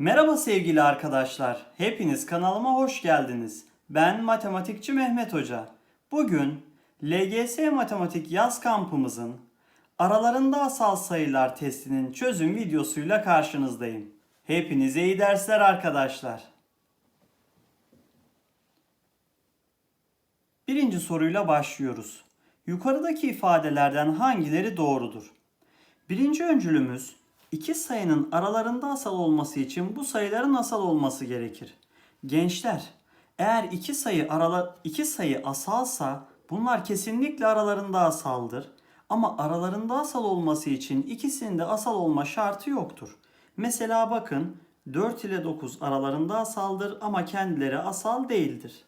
Merhaba sevgili arkadaşlar. Hepiniz kanalıma hoş geldiniz. Ben matematikçi Mehmet Hoca. Bugün LGS Matematik yaz kampımızın aralarında asal sayılar testinin çözüm videosuyla karşınızdayım. Hepinize iyi dersler arkadaşlar. Birinci soruyla başlıyoruz. Yukarıdaki ifadelerden hangileri doğrudur? Birinci öncülümüz iki sayının aralarında asal olması için bu sayıların asal olması gerekir. Gençler, eğer iki sayı arala, iki sayı asalsa bunlar kesinlikle aralarında asaldır. Ama aralarında asal olması için ikisinin de asal olma şartı yoktur. Mesela bakın 4 ile 9 aralarında asaldır ama kendileri asal değildir.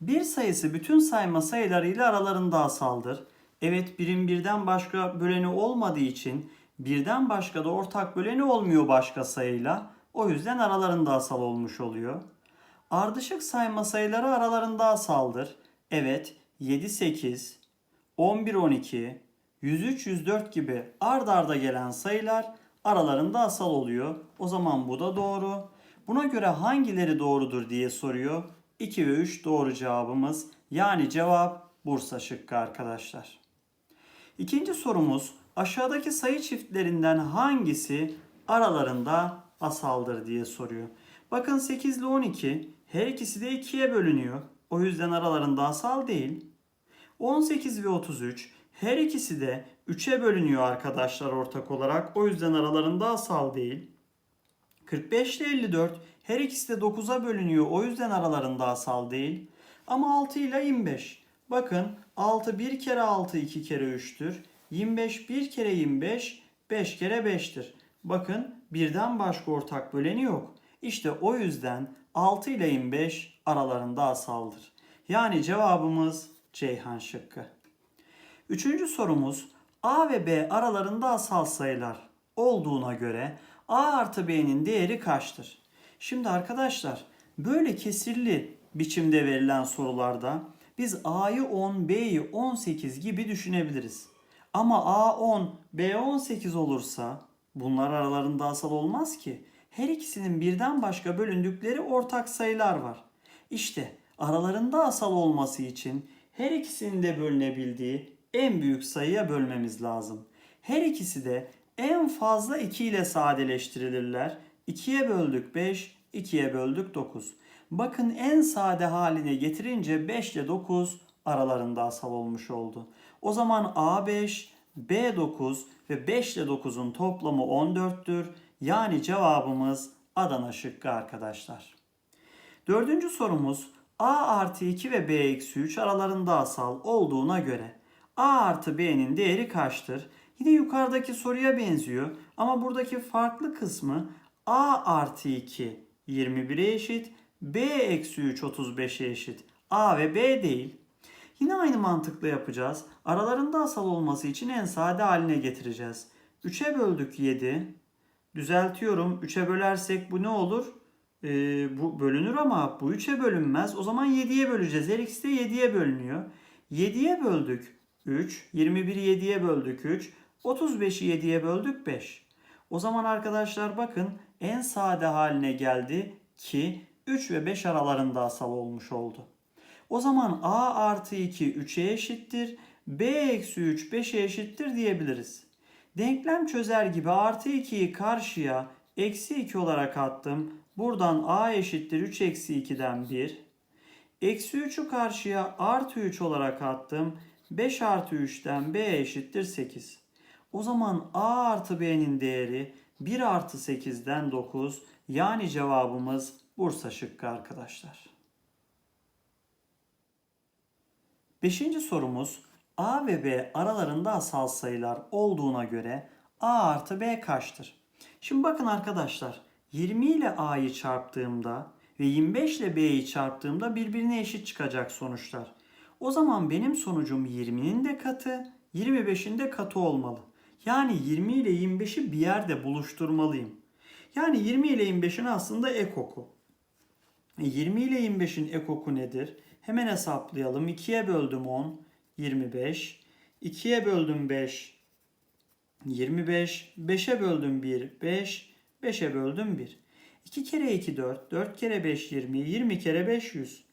Bir sayısı bütün sayma sayılarıyla aralarında asaldır. Evet birim birden başka böleni olmadığı için birden başka da ortak böleni olmuyor başka sayıyla. O yüzden aralarında asal olmuş oluyor. Ardışık sayma sayıları aralarında asaldır. Evet 7 8, 11 12, 103 104 gibi ard arda gelen sayılar aralarında asal oluyor. O zaman bu da doğru. Buna göre hangileri doğrudur diye soruyor. 2 ve 3 doğru cevabımız. Yani cevap Bursa şıkkı arkadaşlar. İkinci sorumuz aşağıdaki sayı çiftlerinden hangisi aralarında asaldır diye soruyor. Bakın 8 ile 12 her ikisi de 2'ye bölünüyor. O yüzden aralarında asal değil. 18 ve 33 her ikisi de 3'e bölünüyor arkadaşlar ortak olarak. O yüzden aralarında asal değil. 45 ile 54 her ikisi de 9'a bölünüyor. O yüzden aralarında asal değil. Ama 6 ile 25. Bakın 6 bir kere 6 2 kere 3'tür. 25 bir kere 25 5 kere 5'tir. Bakın birden başka ortak böleni yok. İşte o yüzden 6 ile 25 aralarında asaldır. Yani cevabımız Ceyhan şıkkı. Üçüncü sorumuz A ve B aralarında asal sayılar olduğuna göre A artı B'nin değeri kaçtır? Şimdi arkadaşlar böyle kesirli biçimde verilen sorularda biz A'yı 10, B'yi 18 gibi düşünebiliriz. Ama A 10, B 18 olursa bunlar aralarında asal olmaz ki. Her ikisinin birden başka bölündükleri ortak sayılar var. İşte aralarında asal olması için her ikisinin de bölünebildiği en büyük sayıya bölmemiz lazım. Her ikisi de en fazla 2 ile sadeleştirilirler. 2'ye böldük 5, 2'ye böldük 9. Bakın en sade haline getirince 5 ile 9 aralarında asal olmuş oldu. O zaman A5, B9 ve 5 ile 9'un toplamı 14'tür. Yani cevabımız Adana şıkkı arkadaşlar. Dördüncü sorumuz A artı 2 ve B eksi 3 aralarında asal olduğuna göre A artı B'nin değeri kaçtır? Yine yukarıdaki soruya benziyor ama buradaki farklı kısmı A artı 2 21'e eşit, B eksi 3 35'e eşit. A ve B değil. Yine aynı mantıkla yapacağız. Aralarında asal olması için en sade haline getireceğiz. 3'e böldük 7. Düzeltiyorum. 3'e bölersek bu ne olur? Ee, bu bölünür ama bu 3'e bölünmez. O zaman 7'ye böleceğiz. Her ikisi de 7'ye bölünüyor. 7'ye böldük 3. 21'i 7'ye böldük 3. 35'i 7'ye böldük 5. O zaman arkadaşlar bakın en sade haline geldi ki 3 ve 5 aralarında asal olmuş oldu. O zaman a artı 2 3'e eşittir. b eksi 3 5'e eşittir diyebiliriz. Denklem çözer gibi artı 2'yi karşıya eksi 2 olarak attım. Buradan a eşittir 3 eksi 2'den 1. Eksi 3'ü karşıya artı 3 olarak attım. 5 artı 3'ten b eşittir 8. O zaman a artı b'nin değeri 1 artı 8'den 9. Yani cevabımız Bursa şıkkı arkadaşlar. Beşinci sorumuz A ve B aralarında asal sayılar olduğuna göre A artı B kaçtır? Şimdi bakın arkadaşlar 20 ile A'yı çarptığımda ve 25 ile B'yi çarptığımda birbirine eşit çıkacak sonuçlar. O zaman benim sonucum 20'nin de katı, 25'in de katı olmalı. Yani 20 ile 25'i bir yerde buluşturmalıyım. Yani 20 ile 25'in aslında ekoku. 20 ile 25'in ekoku nedir? Hemen hesaplayalım. 2'ye böldüm 10, 25. 2'ye böldüm 5, 25. 5'e böldüm 1, 5. 5'e böldüm 1. 2 kere 2 4, 4 kere 5 20, 20 kere 5 100.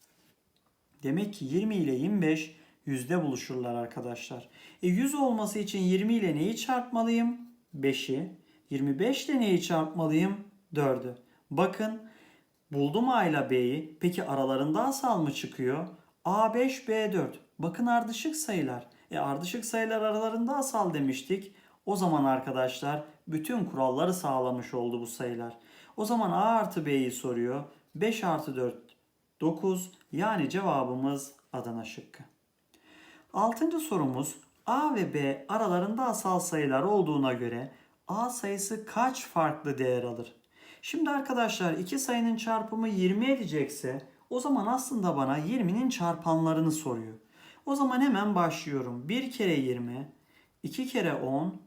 Demek ki 20 ile 25 yüzde buluşurlar arkadaşlar. E 100 olması için 20 ile neyi çarpmalıyım? 5'i. 25 ile neyi çarpmalıyım? 4'ü. Bakın buldum A ile B'yi. Peki aralarında asal mı çıkıyor? A5, B4. Bakın ardışık sayılar. E ardışık sayılar aralarında asal demiştik. O zaman arkadaşlar bütün kuralları sağlamış oldu bu sayılar. O zaman A artı B'yi soruyor. 5 artı 4 9 yani cevabımız Adana şıkkı. Altıncı sorumuz A ve B aralarında asal sayılar olduğuna göre A sayısı kaç farklı değer alır? Şimdi arkadaşlar iki sayının çarpımı 20 edecekse o zaman aslında bana 20'nin çarpanlarını soruyor. O zaman hemen başlıyorum. 1 kere 20, 2 kere 10,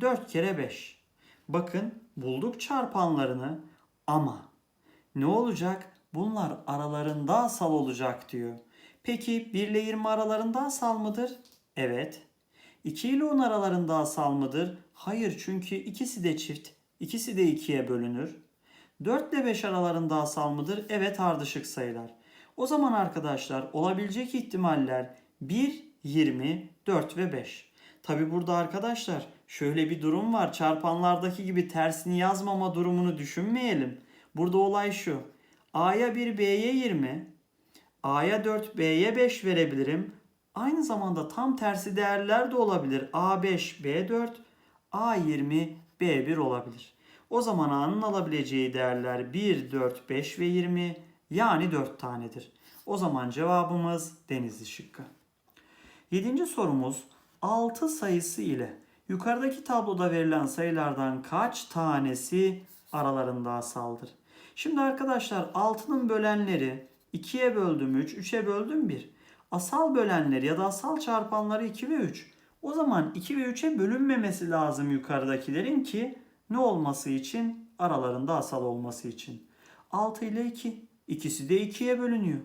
4 kere 5. Bakın bulduk çarpanlarını ama ne olacak? Bunlar aralarında asal olacak diyor. Peki 1 ile 20 aralarında asal mıdır? Evet. 2 ile 10 aralarında asal mıdır? Hayır çünkü ikisi de çift. İkisi de 2'ye bölünür. 4 ile 5 aralarında asal mıdır? Evet ardışık sayılar. O zaman arkadaşlar olabilecek ihtimaller 1, 20, 4 ve 5. Tabi burada arkadaşlar şöyle bir durum var. Çarpanlardaki gibi tersini yazmama durumunu düşünmeyelim. Burada olay şu. A'ya 1, B'ye 20, A'ya 4, B'ye 5 verebilirim. Aynı zamanda tam tersi değerler de olabilir. A5, B4, A20, B1 olabilir. O zaman A'nın alabileceği değerler 1, 4, 5 ve 20 yani 4 tanedir. O zaman cevabımız Denizli şıkkı. Yedinci sorumuz 6 sayısı ile yukarıdaki tabloda verilen sayılardan kaç tanesi aralarında asaldır? Şimdi arkadaşlar 6'nın bölenleri 2'ye böldüm 3, 3'e böldüm 1. Asal bölenleri ya da asal çarpanları 2 ve 3. O zaman 2 ve 3'e bölünmemesi lazım yukarıdakilerin ki ne olması için? Aralarında asal olması için. 6 ile 2. ikisi de 2'ye bölünüyor.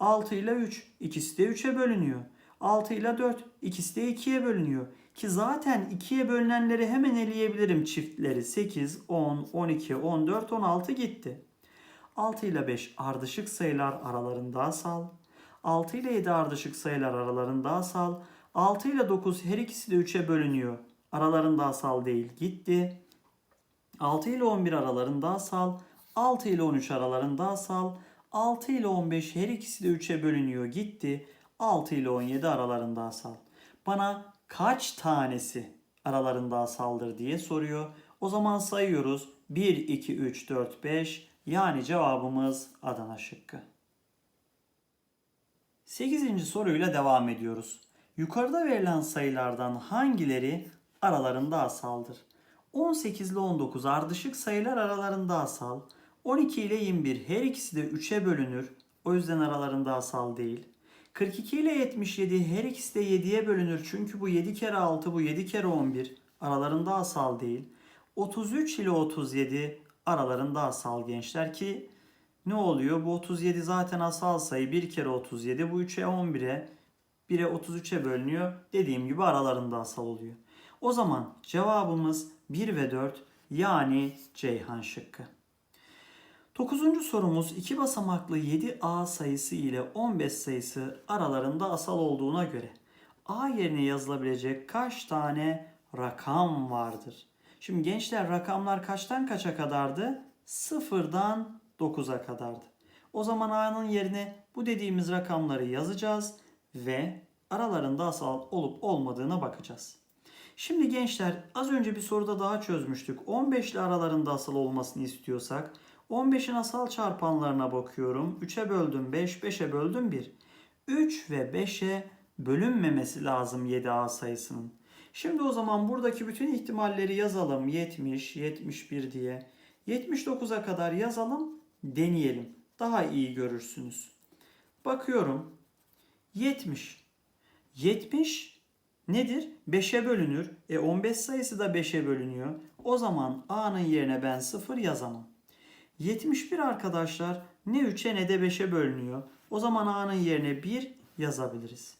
6 ile 3. ikisi de 3'e bölünüyor. 6 ile 4. ikisi de 2'ye bölünüyor. Ki zaten 2'ye bölünenleri hemen eleyebilirim çiftleri. 8, 10, 12, 14, 16 gitti. 6 ile 5 ardışık sayılar aralarında asal. 6 ile 7 ardışık sayılar aralarında asal. 6 ile 9 her ikisi de 3'e bölünüyor. Aralarında asal değil gitti. 6 ile 11 aralarında asal. 6 ile 13 aralarında asal. 6 ile 15 her ikisi de 3'e bölünüyor gitti. 6 ile 17 aralarında asal. Bana kaç tanesi aralarında asaldır diye soruyor. O zaman sayıyoruz. 1, 2, 3, 4, 5 yani cevabımız Adana şıkkı. 8. soruyla devam ediyoruz. Yukarıda verilen sayılardan hangileri aralarında asaldır? 18 ile 19 ardışık sayılar aralarında asal. 12 ile 21 her ikisi de 3'e bölünür. O yüzden aralarında asal değil. 42 ile 77 her ikisi de 7'ye bölünür. Çünkü bu 7 kere 6 bu 7 kere 11 aralarında asal değil. 33 ile 37 aralarında asal gençler ki ne oluyor? Bu 37 zaten asal sayı 1 kere 37 bu 3'e 11'e 1'e 33'e bölünüyor. Dediğim gibi aralarında asal oluyor. O zaman cevabımız 1 ve 4 yani Ceyhan şıkkı. Dokuzuncu sorumuz iki basamaklı 7A sayısı ile 15 sayısı aralarında asal olduğuna göre A yerine yazılabilecek kaç tane rakam vardır? Şimdi gençler rakamlar kaçtan kaça kadardı? Sıfırdan 9'a kadardı. O zaman A'nın yerine bu dediğimiz rakamları yazacağız ve aralarında asal olup olmadığına bakacağız. Şimdi gençler az önce bir soruda daha çözmüştük. 15 ile aralarında asal olmasını istiyorsak 15'in asal çarpanlarına bakıyorum. 3'e böldüm 5, 5'e böldüm 1. 3 ve 5'e bölünmemesi lazım 7A sayısının. Şimdi o zaman buradaki bütün ihtimalleri yazalım. 70, 71 diye. 79'a kadar yazalım, deneyelim. Daha iyi görürsünüz. Bakıyorum. 70. 70 nedir? 5'e bölünür. E 15 sayısı da 5'e bölünüyor. O zaman A'nın yerine ben 0 yazamam. 71 arkadaşlar ne 3'e ne de 5'e bölünüyor. O zaman A'nın yerine 1 yazabiliriz.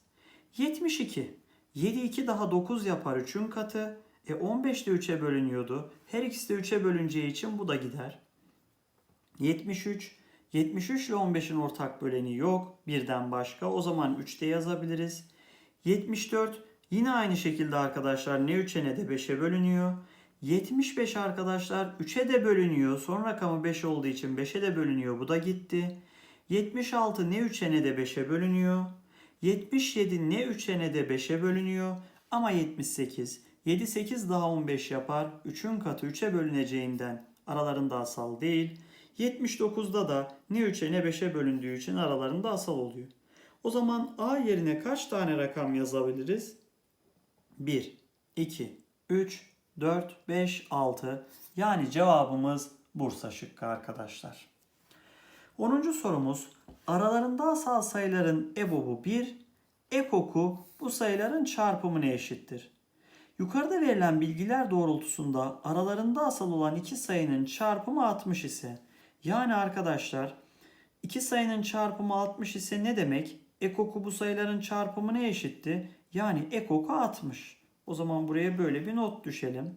72. 7 2 daha 9 yapar 3'ün katı. E 15 de 3'e bölünüyordu. Her ikisi de 3'e bölüneceği için bu da gider. 73. 73 ile 15'in ortak böleni yok. Birden başka. O zaman 3'te yazabiliriz. 74 yine aynı şekilde arkadaşlar ne 3'e ne de 5'e bölünüyor. 75 arkadaşlar 3'e de bölünüyor. Son rakamı 5 olduğu için 5'e de bölünüyor. Bu da gitti. 76 ne 3'e ne de 5'e bölünüyor. 77 ne 3'e ne de 5'e bölünüyor. Ama 78. 7 8 daha 15 yapar. 3'ün katı 3'e bölüneceğinden aralarında asal değil. 79'da da ne 3'e ne 5'e bölündüğü için aralarında asal oluyor. O zaman A yerine kaç tane rakam yazabiliriz? 1, 2, 3, 4, 5, 6. Yani cevabımız Bursa şıkkı arkadaşlar. 10. sorumuz aralarında asal sayıların ebobu 1, ekoku bu sayıların çarpımına eşittir. Yukarıda verilen bilgiler doğrultusunda aralarında asal olan iki sayının çarpımı 60 ise yani arkadaşlar iki sayının çarpımı 60 ise ne demek? Ekoku bu sayıların çarpımı ne eşitti? Yani ekoku 60. O zaman buraya böyle bir not düşelim.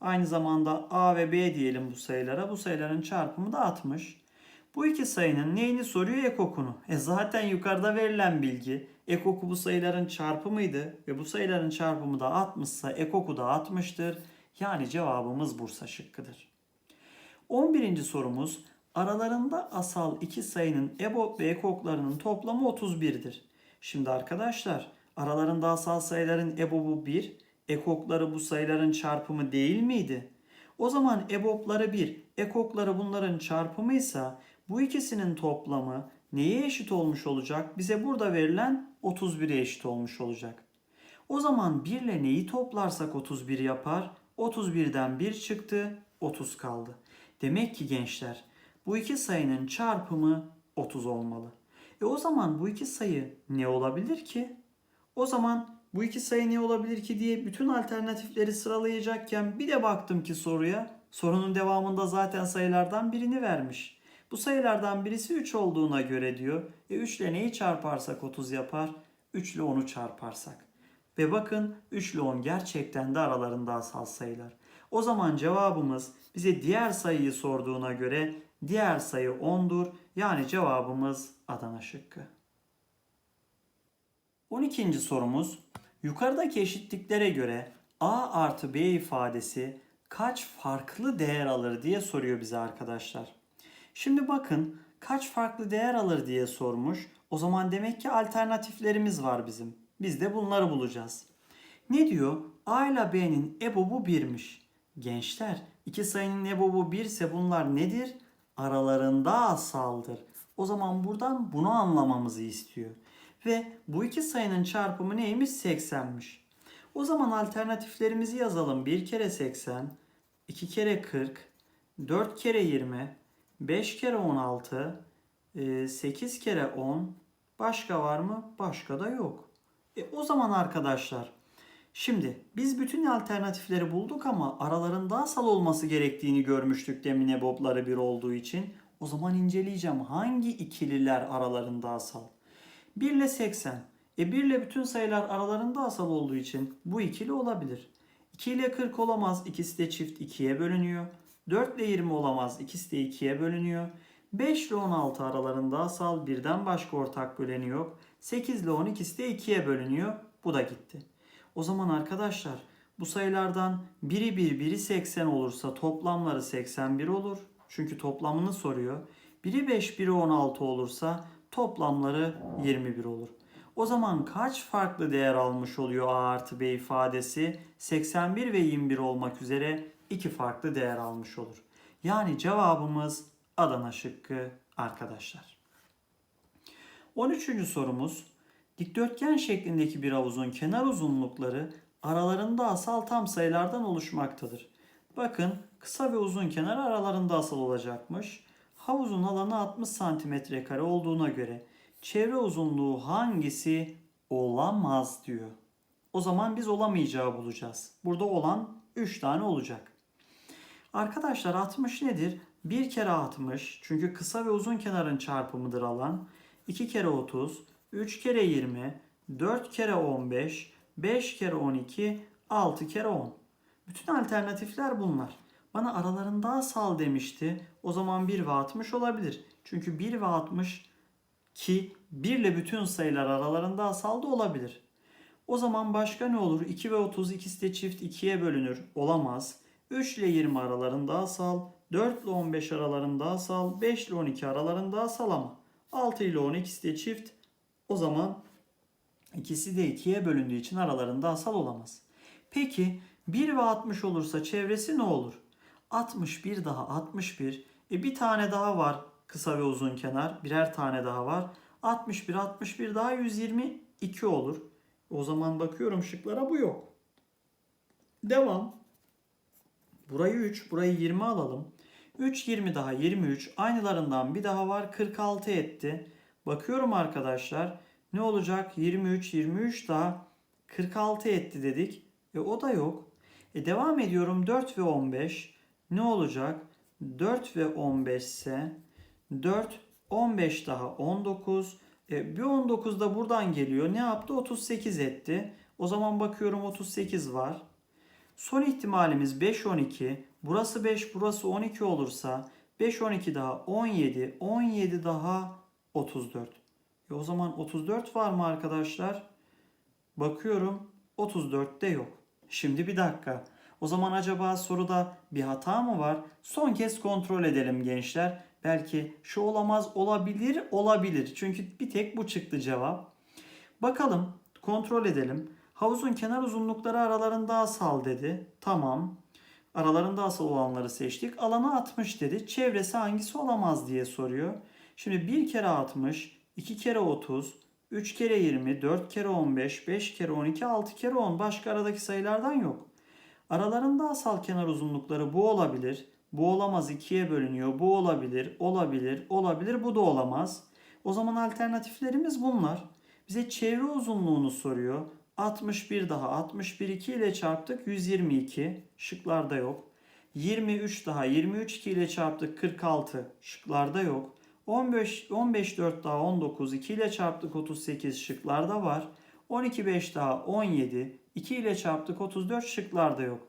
Aynı zamanda A ve B diyelim bu sayılara. Bu sayıların çarpımı da 60. Bu iki sayının neyini soruyor? Ekokunu. E zaten yukarıda verilen bilgi ekoku bu sayıların çarpımıydı ve bu sayıların çarpımı da 60 ise ekoku da 60'tır. Yani cevabımız Bursa şıkkıdır. 11. sorumuz aralarında asal iki sayının EBOB ve ekoklarının toplamı 31'dir. Şimdi arkadaşlar aralarında asal sayıların EBOB'u 1, ekokları bu sayıların çarpımı değil miydi? O zaman EBOB'ları 1, ekokları bunların çarpımıysa bu ikisinin toplamı neye eşit olmuş olacak? Bize burada verilen 31'e eşit olmuş olacak. O zaman 1 ile neyi toplarsak 31 yapar? 31'den 1 çıktı, 30 kaldı. Demek ki gençler bu iki sayının çarpımı 30 olmalı. E o zaman bu iki sayı ne olabilir ki? O zaman bu iki sayı ne olabilir ki diye bütün alternatifleri sıralayacakken bir de baktım ki soruya sorunun devamında zaten sayılardan birini vermiş. Bu sayılardan birisi 3 olduğuna göre diyor. E 3 ile neyi çarparsak 30 yapar? 3 ile 10'u çarparsak. Ve bakın 3 ile 10 gerçekten de aralarında asal sayılar. O zaman cevabımız bize diğer sayıyı sorduğuna göre diğer sayı 10'dur. Yani cevabımız Adana şıkkı. 12. sorumuz yukarıdaki eşitliklere göre A artı B ifadesi kaç farklı değer alır diye soruyor bize arkadaşlar. Şimdi bakın kaç farklı değer alır diye sormuş. O zaman demek ki alternatiflerimiz var bizim. Biz de bunları bulacağız. Ne diyor? A ile B'nin EBOB'u 1'miş. Gençler iki sayının EBOB'u 1 ise bunlar nedir? Aralarında asaldır. O zaman buradan bunu anlamamızı istiyor. Ve bu iki sayının çarpımı neymiş? 80'miş. O zaman alternatiflerimizi yazalım. 1 kere 80, 2 kere 40, 4 kere 20, 5 kere 16, 8 e, kere 10. Başka var mı? Başka da yok. E, o zaman arkadaşlar şimdi biz bütün alternatifleri bulduk ama aralarında asal olması gerektiğini görmüştük demin ebobları bir olduğu için. O zaman inceleyeceğim hangi ikililer aralarında asal. 1 ile 80. E 1 ile bütün sayılar aralarında asal olduğu için bu ikili olabilir. 2 ile 40 olamaz. İkisi de çift 2'ye bölünüyor. 4 ile 20 olamaz. İkisi de 2'ye bölünüyor. 5 ile 16 aralarında asal birden başka ortak böleni yok. 8 ile 10 ikisi de 2'ye bölünüyor. Bu da gitti. O zaman arkadaşlar bu sayılardan biri 1, biri 80 olursa toplamları 81 olur. Çünkü toplamını soruyor. Biri 5, biri 16 olursa toplamları 21 olur. O zaman kaç farklı değer almış oluyor A artı B ifadesi? 81 ve 21 olmak üzere iki farklı değer almış olur. Yani cevabımız Adana şıkkı arkadaşlar. 13. sorumuz dikdörtgen şeklindeki bir havuzun kenar uzunlukları aralarında asal tam sayılardan oluşmaktadır. Bakın kısa ve uzun kenar aralarında asal olacakmış. Havuzun alanı 60 santimetre kare olduğuna göre çevre uzunluğu hangisi olamaz diyor. O zaman biz olamayacağı bulacağız. Burada olan 3 tane olacak. Arkadaşlar 60 nedir? 1 kere 60 çünkü kısa ve uzun kenarın çarpımıdır alan. 2 kere 30, 3 kere 20, 4 kere 15, 5 kere 12, 6 kere 10. Bütün alternatifler bunlar. Bana aralarında asal demişti. O zaman 1 ve 60 olabilir. Çünkü 1 ve 60 ki 1 ile bütün sayılar aralarında asal da olabilir. O zaman başka ne olur? 2 ve 30 ikisi de çift 2'ye bölünür. Olamaz. 3 ile 20 aralarında asal, 4 ile 15 aralarında asal, 5 ile 12 aralarında asal ama 6 ile 10 ikisi de çift. O zaman ikisi de 2'ye bölündüğü için aralarında asal olamaz. Peki 1 ve 60 olursa çevresi ne olur? 61 daha 61. E bir tane daha var kısa ve uzun kenar. Birer tane daha var. 61 61 daha 122 olur. O zaman bakıyorum şıklara bu yok. Devam. Burayı 3, burayı 20 alalım. 3 20 daha 23. Aynılarından bir daha var 46 etti. Bakıyorum arkadaşlar. Ne olacak? 23 23 daha 46 etti dedik. E o da yok. E devam ediyorum 4 ve 15. Ne olacak? 4 ve 15 ise 4 15 daha 19. E, bir 19 da buradan geliyor. Ne yaptı? 38 etti. O zaman bakıyorum 38 var. Son ihtimalimiz 5 12. Burası 5, burası 12 olursa 5 12 daha 17, 17 daha 34. E o zaman 34 var mı arkadaşlar? Bakıyorum 34 de yok. Şimdi bir dakika. O zaman acaba soruda bir hata mı var? Son kez kontrol edelim gençler. Belki şu olamaz olabilir olabilir. Çünkü bir tek bu çıktı cevap. Bakalım kontrol edelim. Havuzun kenar uzunlukları aralarında asal dedi. Tamam. Aralarında asal olanları seçtik. Alanı 60 dedi. Çevresi hangisi olamaz diye soruyor. Şimdi 1 kere 60, 2 kere 30, 3 kere 20, 4 kere 15, 5 kere 12, 6 kere 10. Başka aradaki sayılardan yok. Aralarında asal kenar uzunlukları bu olabilir. Bu olamaz ikiye bölünüyor. Bu olabilir, olabilir, olabilir. Bu da olamaz. O zaman alternatiflerimiz bunlar. Bize çevre uzunluğunu soruyor. 61 daha 61 2 ile çarptık 122. Şıklarda yok. 23 daha 23 2 ile çarptık 46. Şıklarda yok. 15 15 4 daha 19 2 ile çarptık 38 şıklarda var. 12 5 daha 17 2 ile çarptık 34 şıklarda yok.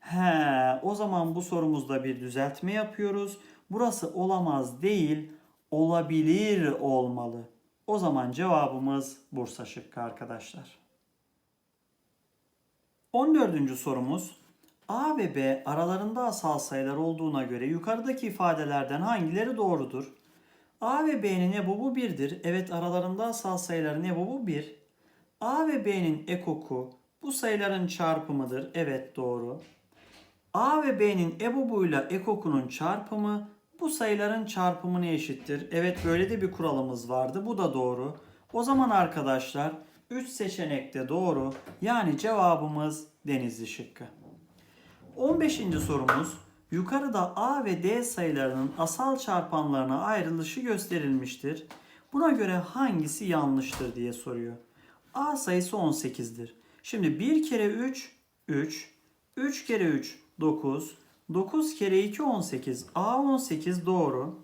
He, o zaman bu sorumuzda bir düzeltme yapıyoruz. Burası olamaz değil, olabilir olmalı. O zaman cevabımız Bursa şıkkı arkadaşlar. 14. sorumuz A ve B aralarında asal sayılar olduğuna göre yukarıdaki ifadelerden hangileri doğrudur? A ve B'nin ebobu 1'dir. Evet aralarında asal sayıların ebobu 1. A ve B'nin ekoku bu sayıların çarpımıdır. Evet doğru. A ve B'nin ebobuyla ekokunun çarpımı bu sayıların çarpımına eşittir. Evet böyle de bir kuralımız vardı. Bu da doğru. O zaman arkadaşlar 3 seçenek de doğru. Yani cevabımız Denizli şıkkı. 15. sorumuz yukarıda A ve D sayılarının asal çarpanlarına ayrılışı gösterilmiştir. Buna göre hangisi yanlıştır diye soruyor. A sayısı 18'dir. Şimdi 1 kere 3 3, 3 kere 3 9, 9 kere 2 18. A 18 doğru.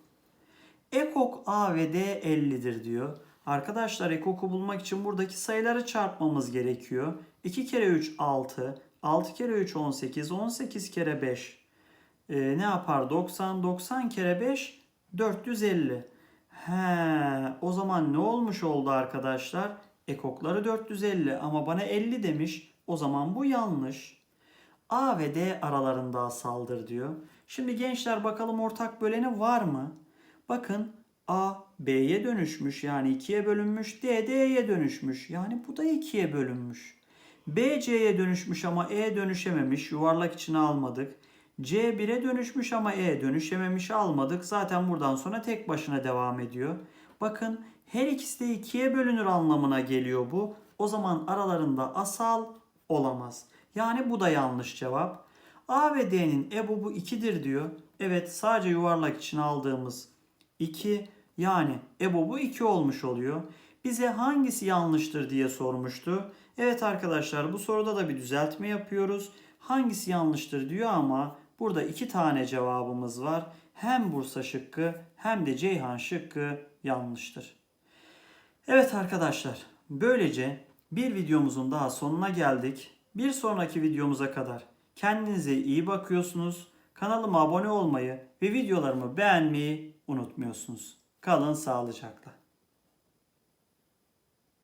Ekok A ve D 50'dir diyor. Arkadaşlar ekoku bulmak için buradaki sayıları çarpmamız gerekiyor. 2 kere 3 6, 6 kere 3 18, 18 kere 5 ee, ne yapar? 90, 90 kere 5 450. He, o zaman ne olmuş oldu arkadaşlar? Ekokları 450 ama bana 50 demiş. O zaman bu yanlış. A ve D aralarında asaldır diyor. Şimdi gençler bakalım ortak böleni var mı? Bakın A B'ye dönüşmüş yani 2'ye bölünmüş. D D'ye dönüşmüş yani bu da 2'ye bölünmüş. B C'ye dönüşmüş ama E dönüşememiş. Yuvarlak içine almadık. C 1'e dönüşmüş ama E dönüşememiş almadık. Zaten buradan sonra tek başına devam ediyor. Bakın her ikisi de 2'ye bölünür anlamına geliyor bu. O zaman aralarında asal olamaz. Yani bu da yanlış cevap. A ve D'nin ebobu 2'dir diyor. Evet sadece yuvarlak içine aldığımız 2 yani ebobu 2 olmuş oluyor. Bize hangisi yanlıştır diye sormuştu. Evet arkadaşlar bu soruda da bir düzeltme yapıyoruz. Hangisi yanlıştır diyor ama burada iki tane cevabımız var. Hem Bursa şıkkı hem de Ceyhan şıkkı yanlıştır. Evet arkadaşlar böylece bir videomuzun daha sonuna geldik. Bir sonraki videomuza kadar kendinize iyi bakıyorsunuz. Kanalıma abone olmayı ve videolarımı beğenmeyi unutmuyorsunuz. Kalın sağlıcakla.